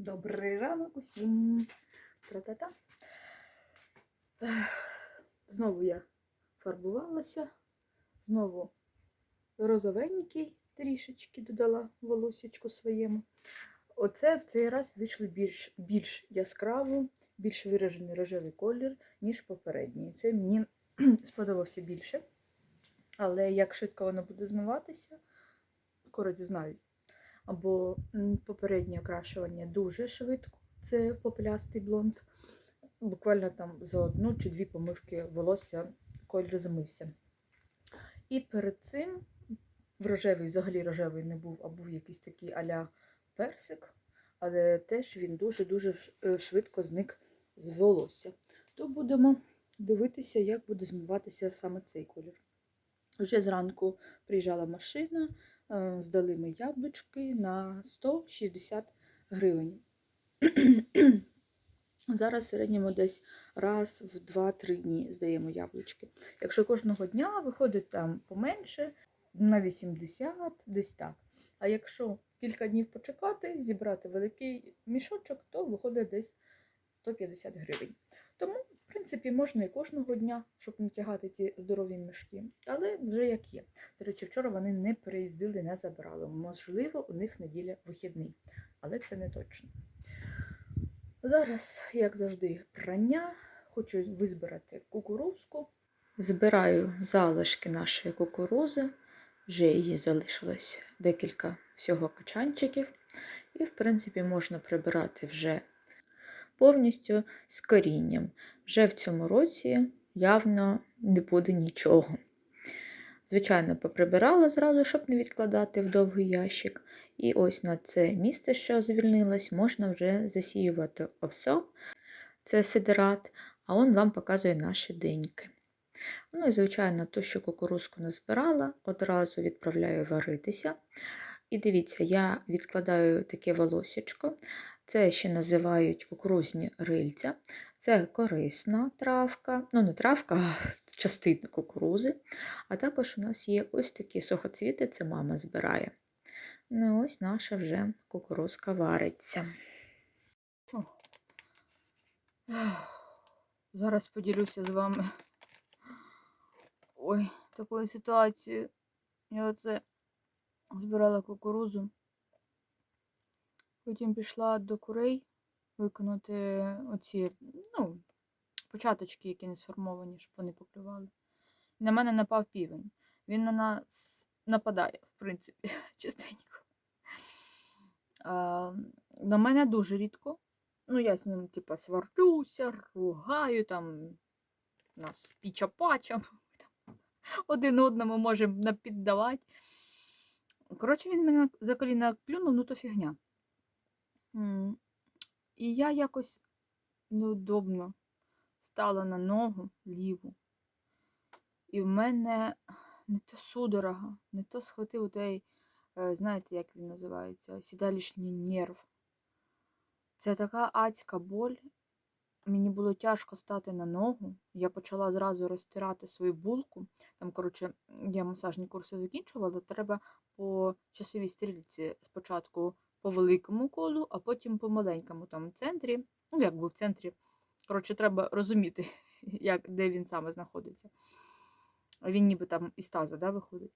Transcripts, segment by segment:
Добрий ранок усім. Тра-та-та. Знову я фарбувалася, знову розовенький трішечки додала волосечку своєму. Оце в цей раз вийшли більш, більш яскраво, більш виражений рожевий колір, ніж попередній. Це мені сподобався більше. Але як швидко воно буде змиватися, скоро дізнаюсь. Або попереднє окрашування дуже швидко, це попелястий блонд. Буквально там за одну чи дві помивки волосся колір замився. І перед цим в рожевий, взагалі рожевий не був, а був якийсь такий аля персик, але теж він дуже-дуже е, швидко зник з волосся. То будемо дивитися, як буде змиватися саме цей колір. Вже зранку приїжджала машина, здали ми яблучки на 160 гривень. Зараз в середньому десь раз в 2-3 дні здаємо яблучки. Якщо кожного дня виходить там поменше, на 80, десь так. А якщо кілька днів почекати, зібрати великий мішочок, то виходить десь 150 гривень. Тому, в принципі, можна і кожного дня, щоб не тягати ті здорові мішки. Але вже як є. До речі, вчора вони не переїздили, не забирали. Можливо, у них неділя вихідний, але це не точно. Зараз, як завжди, прання. Хочу визбирати кукурузку. Збираю залишки нашої кукурузи. Вже її залишилось декілька всього качанчиків. І, в принципі, можна прибирати вже повністю з корінням. Вже в цьому році явно не буде нічого. Звичайно, поприбирала зразу, щоб не відкладати в довгий ящик. І ось на це місце, що звільнилось, можна вже засіювати овсо. Це сидерат, а он вам показує наші деньки. Ну і, звичайно, то, що кукурузку назбирала, одразу відправляю варитися. І дивіться, я відкладаю таке волосечко. Це ще називають кукурузні рильця. Це корисна травка, ну не травка, а частина кукурузи. А також у нас є ось такі сухоцвіти, це мама збирає. Ну, ось наша вже кукурузка вариться. Зараз поділюся з вами ой, такою ситуацією. Я оце збирала кукурузу. Потім пішла до курей виконати оці, ну, початочки, які не сформовані, щоб вони поклювали. На мене напав півень. Він на нас нападає, в принципі, частенько. А, на мене дуже рідко. Ну, я з ним, типа, сварюся, ругаю, там нас піча-пача. Один одному можемо напіддавати. Коротше, він мене за коліна клюнув, ну то фігня. І я якось неудобно стала на ногу ліву. І в мене не то судорога, не то схватив той, е, знаєте, як він називається, сідалішній нерв. Це така адська боль. Мені було тяжко стати на ногу. Я почала зразу розтирати свою булку. Там, коротше, я масажні курси закінчувала, треба по часовій стрільці спочатку по великому колу, а потім по маленькому там центрі. Ну, якби в центрі. Коротше, треба розуміти, як, де він саме знаходиться. Він ніби там із таза, да, виходить.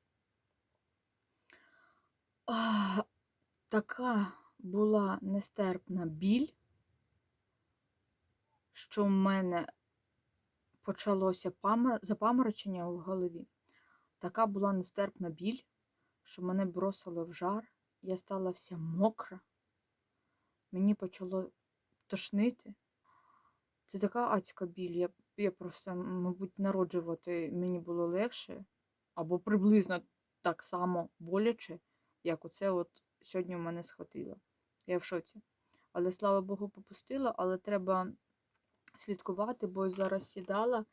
А, така була нестерпна біль, що в мене почалося памор... запаморочення в голові. Така була нестерпна біль, що мене бросило в жар. Я стала вся мокра. Мені почало тошнити. Це така адська біль. Я, я просто, мабуть, народжувати мені було легше, або приблизно так само боляче, як оце от сьогодні в мене схватило. Я в шоці. Але слава Богу, попустила, але треба слідкувати, бо зараз сідала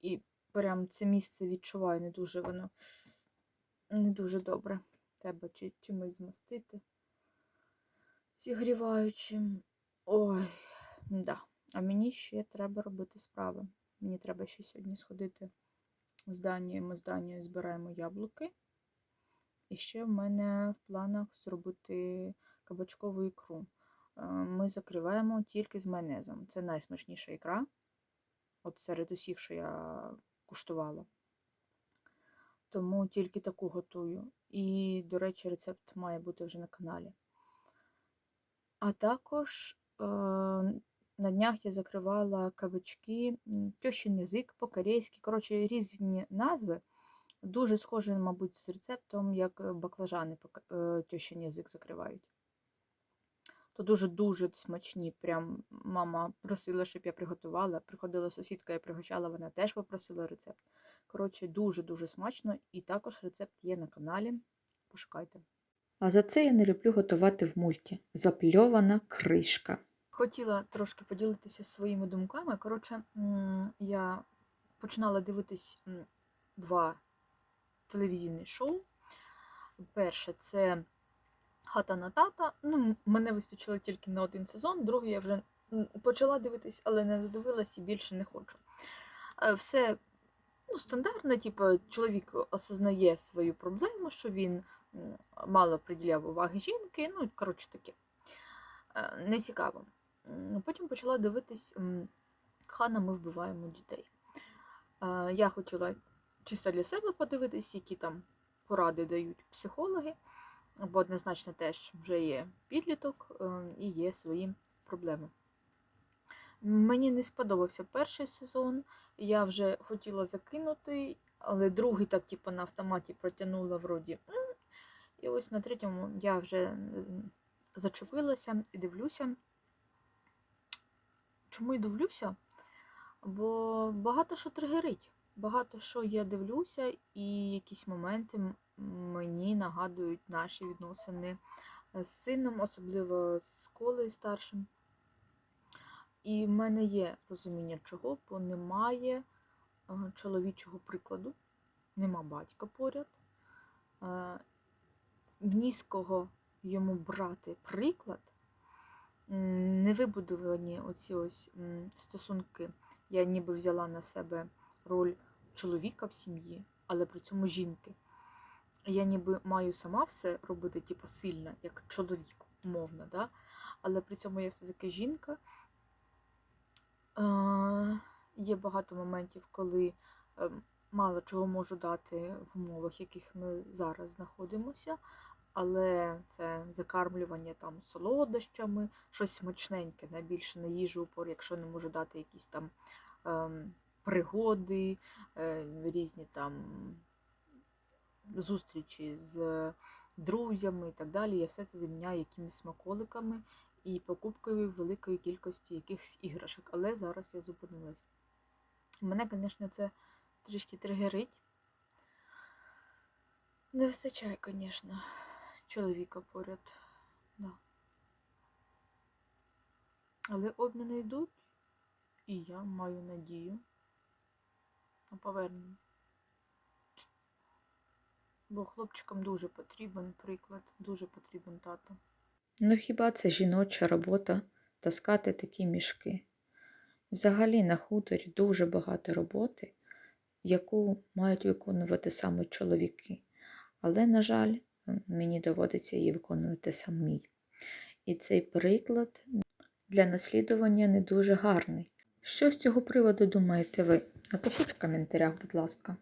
і прям це місце відчуваю не дуже воно не дуже добре. Треба чи, чимось змастити. Зігріваючим. Ой, да. А мені ще треба робити справи. Мені треба ще сьогодні сходити з Данією. Ми з Данією збираємо яблуки. І ще в мене в планах зробити кабачкову ікру. е, ми закриваємо тільки з майонезом. Це найсмачніша ікра. От серед усіх, що я куштувала. Тому тільки таку готую. І, до речі, рецепт має бути вже на каналі. А також е, на днях я закривала кабачки, м, тьощин язик по-корейськи. Коротше, різні назви. Дуже схоже, мабуть, з рецептом, як е, баклажани е, тьощин язик закривають. То дуже-дуже смачні. Прям мама просила, щоб я приготувала. Приходила сусідка, я пригощала, вона теж попросила рецепт. Коротше, дуже-дуже смачно. І також рецепт є на каналі. Пошукайте. А за це я не люблю готувати в мульті. Запльована кришка. Хотіла трошки поділитися своїми думками. Коротше, я починала дивитись два телевізійні шоу. Перше це Хата на тата. Ну, мене вистачило тільки на один сезон, другий я вже почала дивитись, але не додивилась і більше не хочу. Е, Все ну, стандартно, типу, чоловік осознає свою проблему, що він мало приділяв уваги жінки, ну, коротше таке. Е, Не цікаво. Потім почала дивитись Хана, ми вбиваємо дітей. Е, Я хотіла чисто для себе подивитись, які там поради дають психологи, бо однозначно теж вже є підліток е, і є свої проблеми. Мені не сподобався перший сезон, я вже хотіла закинути, але другий так, типу, на автоматі протягнула вроді. І ось на третьому я вже зачепилася і дивлюся. Чому і дивлюся? Бо багато що тригерить. Багато що я дивлюся, і якісь моменти мені нагадують наші відносини з сином, особливо з колею старшим. І в мене є розуміння чого, бо немає е, чоловічого прикладу, нема батька поряд. е, Ні з кого йому брати приклад, не вибудовані оці ось стосунки. Я ніби взяла на себе роль чоловіка в сім'ї, але при цьому жінки. Я ніби маю сама все робити, типу, сильна, як чоловік, умовно, да? але при цьому я все-таки жінка. Е, Є багато моментів, коли е, мало чого можу дати в умовах, в яких ми зараз знаходимося, але це закармлювання там солодощами, щось смачненьке, найбільше на їжу упор, якщо не можу дати якісь там ем, пригоди, е, різні там зустрічі з друзями і так далі. Я все це заміняю якимись смаколиками і покупкою великої кількості якихось іграшок. Але зараз я зупинилась. Мене, звісно, це трішки тригерить. Не вистачає, звісно, чоловіка поряд. Да. Але обміни йдуть, і я маю надію на повернення. Бо хлопчикам дуже потрібен приклад, дуже потрібен тато. Ну хіба це жіноча робота таскати такі мішки? Взагалі на хуторі дуже багато роботи, яку мають виконувати саме чоловіки. Але, на жаль, мені доводиться її виконувати самій. І цей приклад для наслідування не дуже гарний. Що з цього приводу думаєте ви? Напишіть в коментарях, будь ласка.